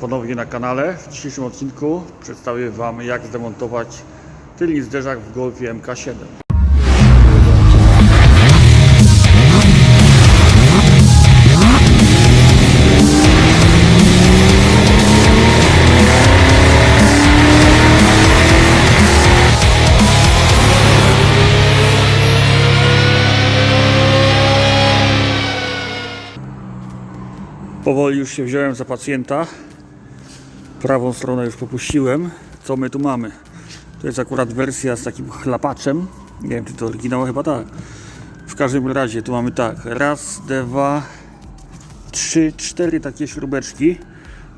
ponownie na kanale. W dzisiejszym odcinku przedstawię Wam jak zdemontować tylny zderzak w Golfie MK7. Powoli już się wziąłem za pacjenta. Prawą stronę już popuściłem. Co my tu mamy? To jest akurat wersja z takim chlapaczem. Nie wiem, czy to oryginał, chyba tak. W każdym razie tu mamy tak. Raz, dwa, trzy, cztery takie śrubeczki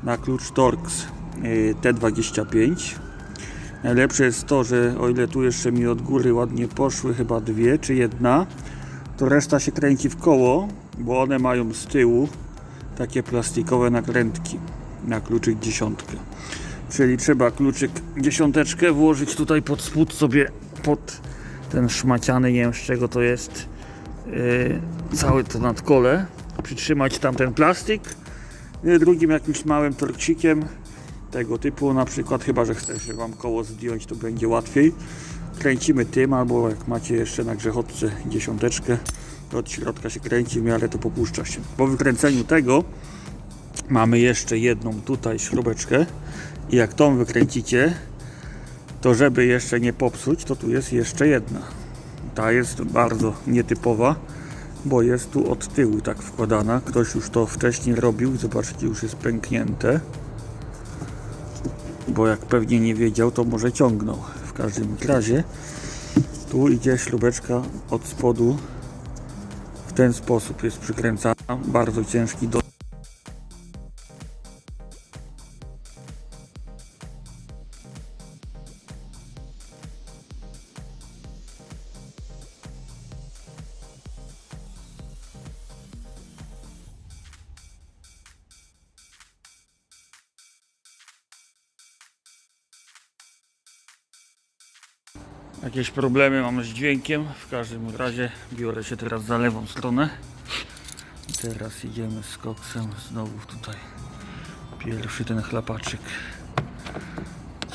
na klucz Torx yy, T25. Najlepsze jest to, że o ile tu jeszcze mi od góry ładnie poszły, chyba dwie czy jedna, to reszta się kręci w koło, bo one mają z tyłu takie plastikowe nakrętki na kluczyk dziesiątkę. Czyli trzeba kluczyk dziesiąteczkę włożyć tutaj pod spód sobie pod ten szmaciany, nie wiem z czego to jest, yy, całe to nadkole, przytrzymać tam ten plastik. Yy, Drugim jakimś małym torksikiem tego typu, na przykład chyba, że chce się Wam koło zdjąć, to będzie łatwiej. Kręcimy tym, albo jak macie jeszcze na grzechotce dziesiąteczkę, to od środka się kręci, w miarę to popuszcza się. Po wykręceniu tego mamy jeszcze jedną tutaj śrubeczkę i jak tą wykręcicie, to żeby jeszcze nie popsuć, to tu jest jeszcze jedna. Ta jest bardzo nietypowa, bo jest tu od tyłu tak wkładana. Ktoś już to wcześniej robił, zobaczcie, już jest pęknięte. Bo jak pewnie nie wiedział, to może ciągnął. W każdym razie tu idzie śrubeczka od spodu w ten sposób jest przykręcana. Bardzo ciężki do Jakieś problemy mam z dźwiękiem. W każdym razie biorę się teraz za lewą stronę. Teraz idziemy z koksem znowu tutaj. Pierwszy ten chlapaczyk.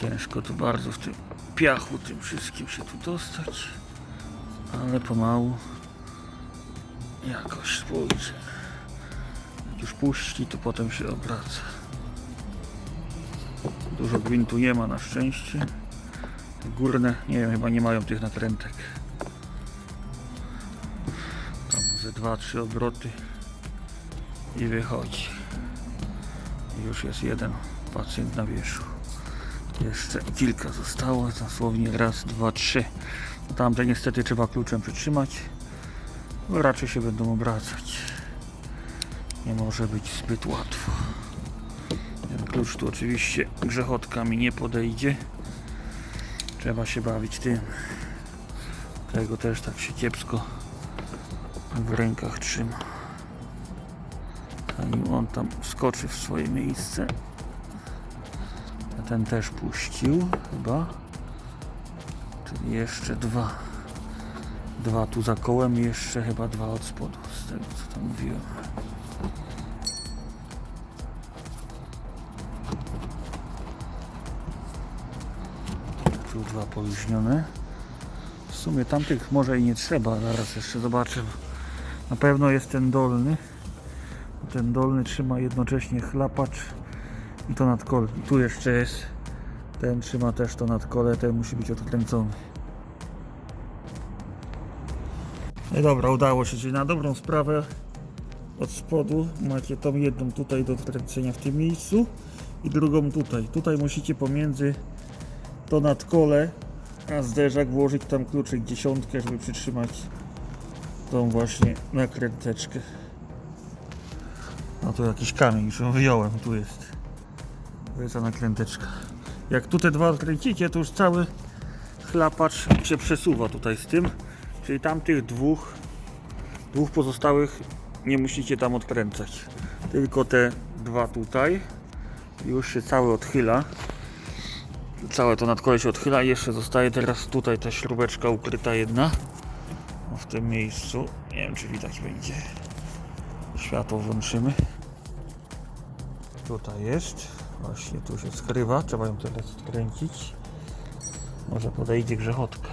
Ciężko tu bardzo w tym piachu, tym wszystkim się tu dostać. Ale pomału jakoś spójrz. Jak już puści, to potem się obraca. Dużo gwintu nie ma na szczęście. Górne, nie wiem, chyba nie mają tych nakrętek. Tam ze 2-3 obroty i wychodzi. Już jest jeden pacjent na wierzchu. Jeszcze kilka zostało, dosłownie raz, dwa, trzy. Tamte niestety trzeba kluczem przytrzymać, raczej się będą obracać. Nie może być zbyt łatwo. Ten klucz tu oczywiście grzechotka mi nie podejdzie. Trzeba się bawić tym. Tego też tak się kiepsko w rękach trzyma. Zanim on tam wskoczy w swoje miejsce. A ten też puścił chyba. Czyli jeszcze dwa. Dwa tu za kołem i jeszcze chyba dwa od spodu. Z tego co tam mówiłem. Tu dwa poluźnione. W sumie tamtych może i nie trzeba, zaraz jeszcze zobaczę. Na pewno jest ten dolny. Ten dolny trzyma jednocześnie chlapacz i to nadkole. I tu jeszcze jest. Ten trzyma też to nadkole, ten musi być odkręcony. No dobra, udało się, czyli na dobrą sprawę od spodu macie tą jedną tutaj do odkręcenia w tym miejscu i drugą tutaj. Tutaj musicie pomiędzy to nadkole, a zderzak włożyć tam kluczyk dziesiątkę, żeby przytrzymać tą właśnie nakręteczkę. No tu jakiś kamień, już ją wyjąłem, tu jest. To jest ta nakręteczka. Jak tu te dwa odkręcicie, to już cały chlapacz się przesuwa tutaj z tym. Czyli tamtych dwóch, dwóch pozostałych nie musicie tam odkręcać. Tylko te dwa tutaj już się cały odchyla całe to nadkole się odchyla. I jeszcze zostaje teraz tutaj ta śrubeczka ukryta jedna. O, w tym miejscu. Nie wiem czy widać będzie. Światło włączymy. Tutaj jest. Właśnie tu się skrywa, trzeba ją teraz odkręcić. Może podejdzie grzechotka.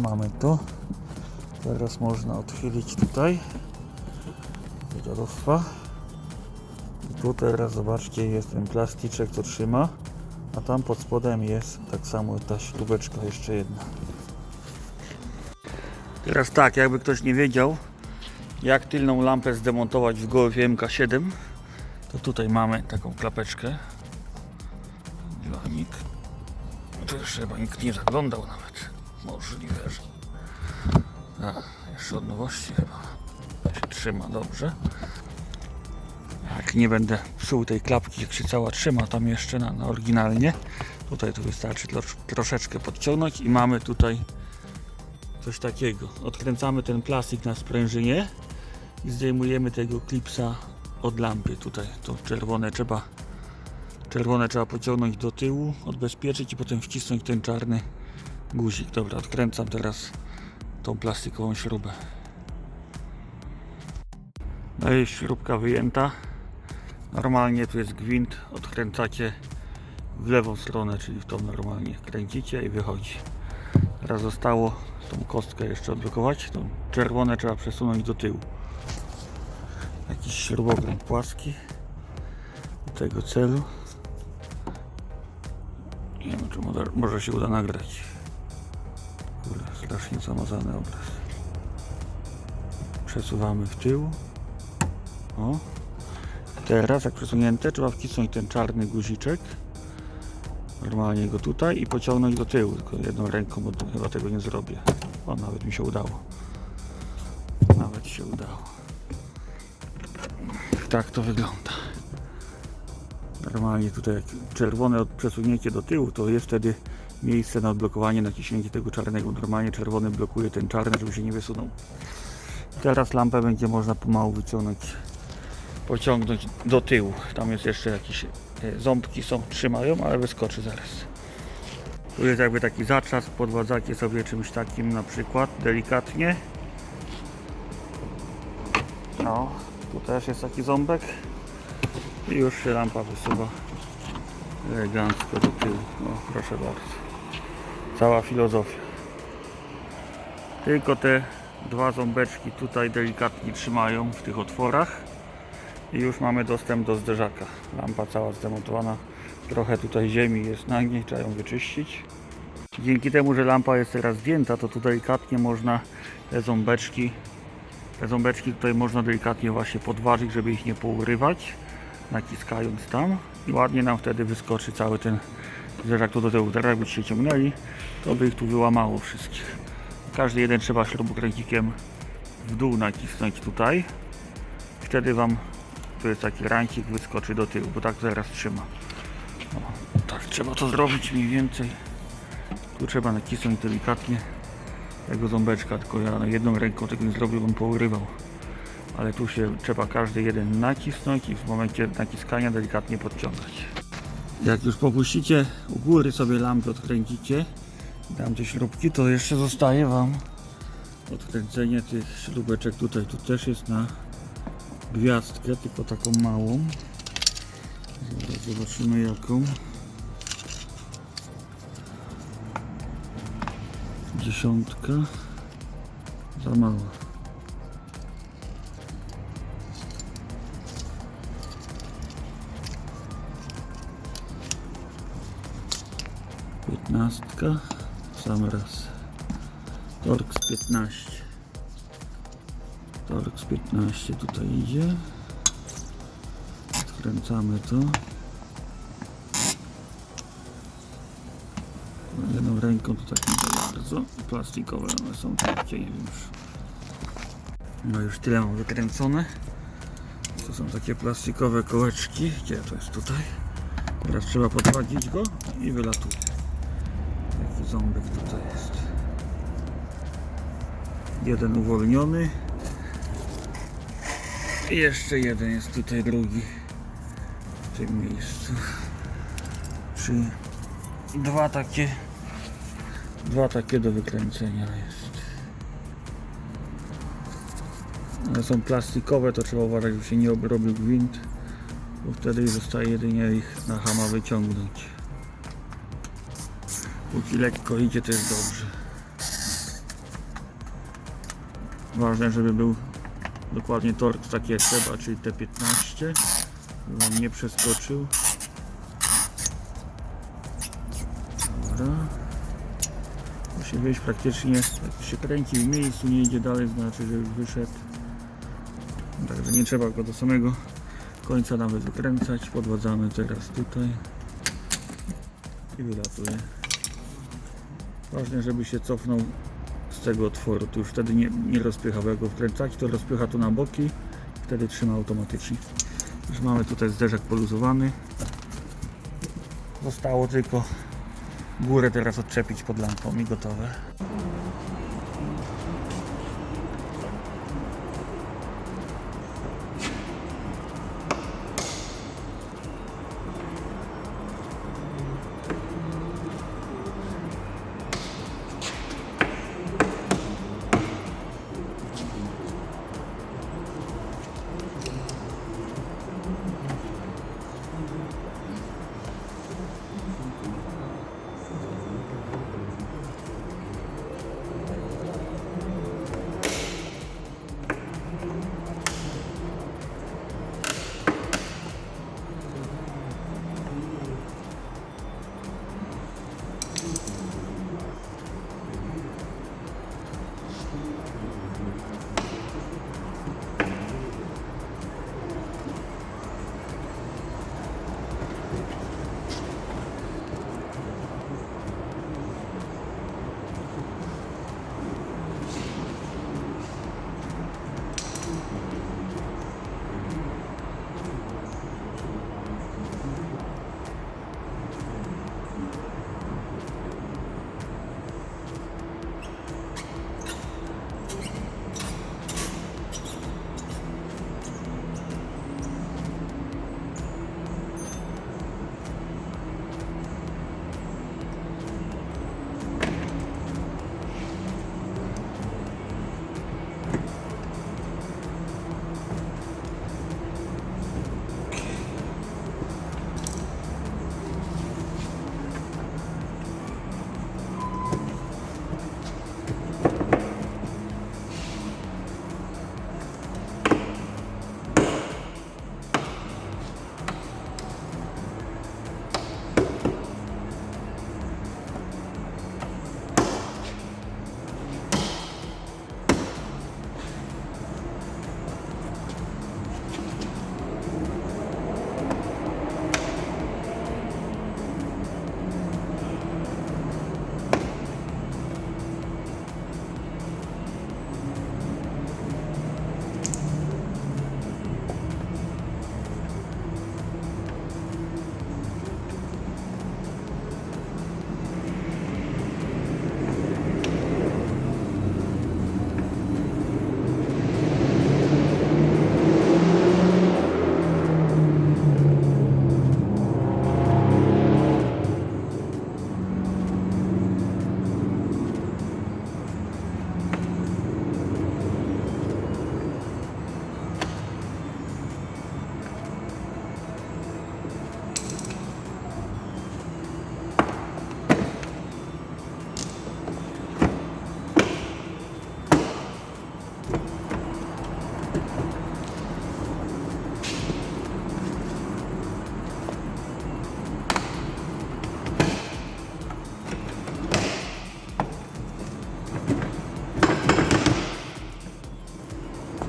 Mamy to. Teraz można odchylić tutaj dziadostwa. I tu teraz zobaczcie jest ten plasticzek co trzyma, a tam pod spodem jest tak samo ta śrubeczka jeszcze jedna. Teraz tak, jakby ktoś nie wiedział jak tylną lampę zdemontować w Golfie MK7 to tutaj mamy taką klapeczkę Dywanik Tu jeszcze chyba nikt nie zaglądał nawet Możliwe, że A, jeszcze od nowości chyba się trzyma dobrze jak nie będę psuł tej klapki, jak się cała trzyma tam jeszcze na, na oryginalnie. Tutaj to wystarczy tro- troszeczkę podciągnąć i mamy tutaj coś takiego. Odkręcamy ten plastik na sprężynie i zdejmujemy tego klipsa od lampy. Tutaj to czerwone trzeba czerwone trzeba pociągnąć do tyłu, odbezpieczyć i potem wcisnąć ten czarny guzik. Dobra, odkręcam teraz tą plastikową śrubę. No i śrubka wyjęta. Normalnie tu jest gwint, odkręcacie w lewą stronę, czyli w tą normalnie kręcicie i wychodzi. Teraz zostało tą kostkę jeszcze odblokować. Tą czerwone trzeba przesunąć do tyłu. Jakiś śrubokręt płaski do tego celu. Nie wiem, czy może, może się uda nagrać. Strasznie zamazany obraz. Przesuwamy w tył. O. Teraz jak przesunięte trzeba wcisnąć ten czarny guziczek normalnie go tutaj i pociągnąć do tyłu tylko jedną ręką, bo chyba tego nie zrobię o nawet mi się udało nawet się udało tak to wygląda normalnie tutaj jak czerwone przesunięcie do tyłu to jest wtedy miejsce na odblokowanie naciśnięcie tego czarnego normalnie czerwony blokuje ten czarny żeby się nie wysunął teraz lampę będzie można pomału wyciągnąć pociągnąć do tyłu. Tam jest jeszcze jakieś e, ząbki są, trzymają, ale wyskoczy zaraz. Tu jest jakby taki zaczas, podładzacie sobie czymś takim na przykład, delikatnie. No, tu też jest taki ząbek. I już się lampa wysuwa elegancko do tyłu. Proszę bardzo. Cała filozofia. Tylko te dwa ząbeczki tutaj delikatnie trzymają w tych otworach i już mamy dostęp do zderzaka. Lampa cała zdemontowana, trochę tutaj ziemi jest na niej, trzeba ją wyczyścić. Dzięki temu, że lampa jest teraz zdjęta, to tu delikatnie można te ząbeczki, te ząbeczki tutaj można delikatnie właśnie podważyć, żeby ich nie pourywać, naciskając tam i ładnie nam wtedy wyskoczy cały ten zderzak tu do tyłu. Teraz jakbyście się ciągnęli, to by ich tu wyłamało wszystkich. Każdy jeden trzeba śrubokręcikiem w dół nacisnąć tutaj. Wtedy Wam tu jest taki rancik, wyskoczy do tyłu, bo tak teraz trzyma. O, tak trzeba to zrobić mniej więcej. Tu trzeba nacisnąć delikatnie tego ząbeczka, tylko ja jedną ręką tego nie zrobił, bym pourywał. Ale tu się trzeba każdy jeden nacisnąć i w momencie naciskania delikatnie podciągać. Jak już popuścicie u góry sobie lampy odkręcicie, dam te śrubki, to jeszcze zostaje Wam odkręcenie tych śrubeczek tutaj. Tu też jest na gwiazdkę, tylko taką małą. Zobaczymy jaką. Dziesiątka. Za mała. Piętnastka. W Sam raz. Torx 15. Torx 15 tutaj idzie. Odkręcamy to. Jedną ręką to tak nie bardzo. Plastikowe one są nie wiem już. No już tyle mam wykręcone. To są takie plastikowe kołeczki. Gdzie to jest tutaj? Teraz trzeba podwadzić go i wylatuje. Ząbek tutaj jest. Jeden uwolniony. I jeszcze jeden jest tutaj drugi w tym miejscu. Czyli dwa takie dwa takie do wykręcenia jest. One są plastikowe, to trzeba uważać, żeby się nie obrobił gwint, bo wtedy zostaje jedynie ich na hama wyciągnąć. Póki lekko idzie, to jest dobrze. Ważne, żeby był dokładnie tork taki jak trzeba, czyli T15, żeby on nie przeskoczył. Dobra. Musi wyjść praktycznie, jak się kręci w miejscu, nie idzie dalej, znaczy, że już wyszedł. Także nie trzeba go do samego końca nawet wykręcać. Podwadzamy teraz tutaj i wylatuje. Ważne, żeby się cofnął z tego otworu. Tu już wtedy nie, nie rozpycha, bo jak go wkręcać, to rozpycha to na boki. Wtedy trzyma automatycznie. Już mamy tutaj zderzak poluzowany. Zostało tylko górę teraz odczepić pod lampą i gotowe.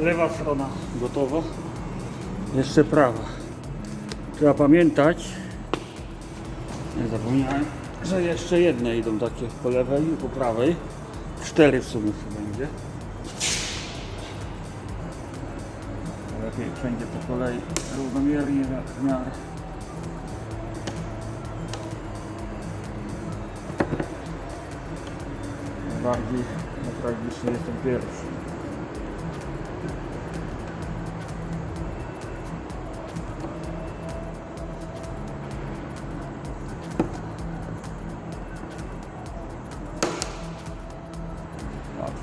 Lewa strona gotowa. Jeszcze prawa. Trzeba pamiętać, nie zapomniałem, że jeszcze jedne idą takie po lewej i po prawej. Cztery w sumie to będzie. Lepiej wszędzie po kolei równomiernie w miarę. Bardziej na tragicznie jestem pierwszy.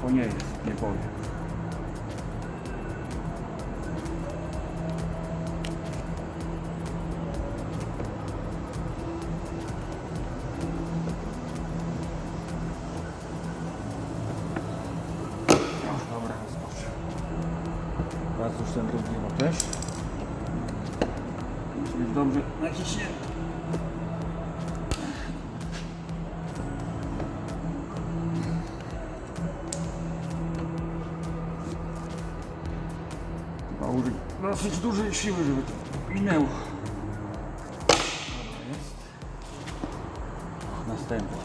To nie jest, nie powiem. Dosyć dużej siły, żeby to minęło. Jest. Następny.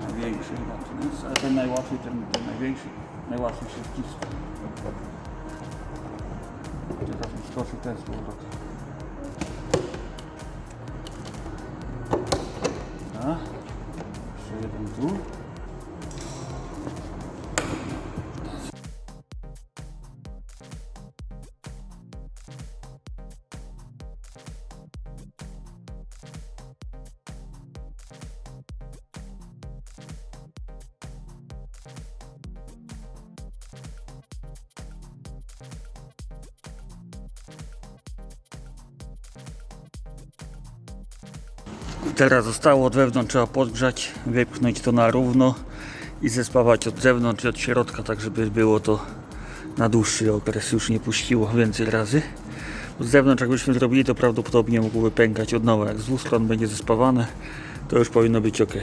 Największy chyba ten jest, ale ten najłatwiej, ten, ten największy, najłatwiej się wciska. Teraz mi skoczy ten z powrotem. Teraz zostało od wewnątrz, trzeba podgrzać, wypchnąć to na równo i zespawać od zewnątrz i od środka, tak żeby było to na dłuższy okres, już nie puściło więcej razy. Z zewnątrz jakbyśmy zrobili, to prawdopodobnie mogłoby pękać od nowa. Jak z dwóch stron będzie zespawane, to już powinno być ok.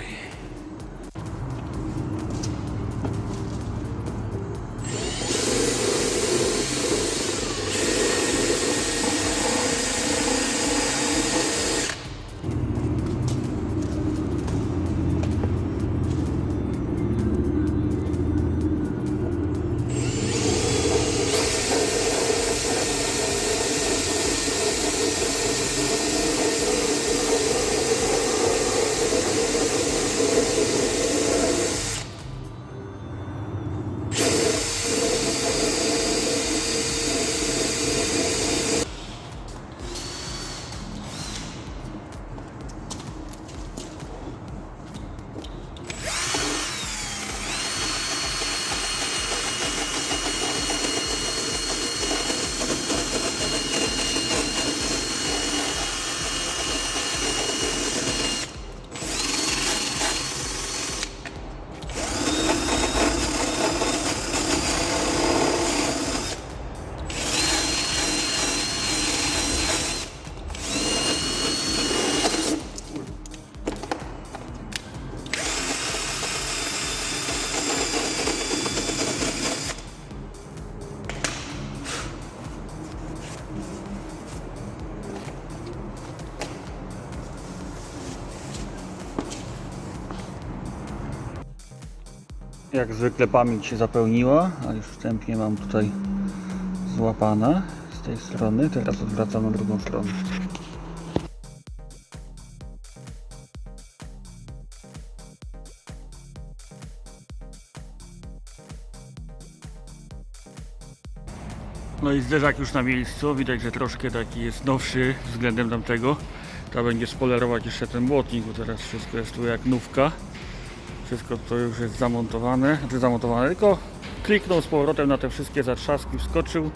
Jak zwykle pamięć się zapełniła, a już wstępnie mam tutaj złapane z tej strony. Teraz odwracam na drugą stronę. No i zderzak już na miejscu. Widać, że troszkę taki jest nowszy względem tamtego. Trzeba będzie spolerować jeszcze ten błotnik, bo teraz wszystko jest tu jak nówka. Wszystko to już jest zamontowane, znaczy zamontowane, tylko kliknął z powrotem na te wszystkie zatrzaski, wskoczył.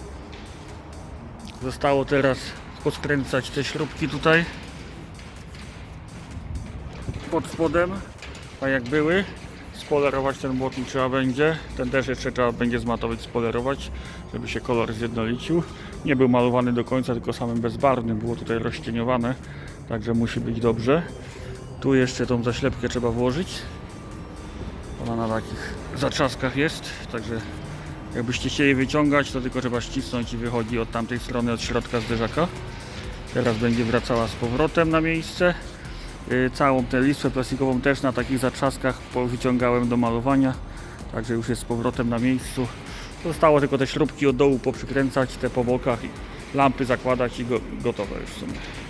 Zostało teraz poskręcać te śrubki tutaj pod spodem, a jak były. Spolerować ten błotnik trzeba będzie. Ten też jeszcze trzeba będzie zmatować, spolerować, żeby się kolor zjednolicił. Nie był malowany do końca, tylko samym bezbarwnym było tutaj rozcieniowane, także musi być dobrze. Tu jeszcze tą zaślepkę trzeba włożyć. Ona na takich zatrzaskach jest, także jakbyście chcieli wyciągać, to tylko trzeba ścisnąć i wychodzi od tamtej strony, od środka zderzaka. Teraz będzie wracała z powrotem na miejsce. Yy, Całą tę listwę plastikową też na takich zatrzaskach wyciągałem do malowania, także już jest z powrotem na miejscu. Zostało tylko te śrubki od dołu poprzykręcać, te po bokach i lampy zakładać i go, gotowe już w sumie.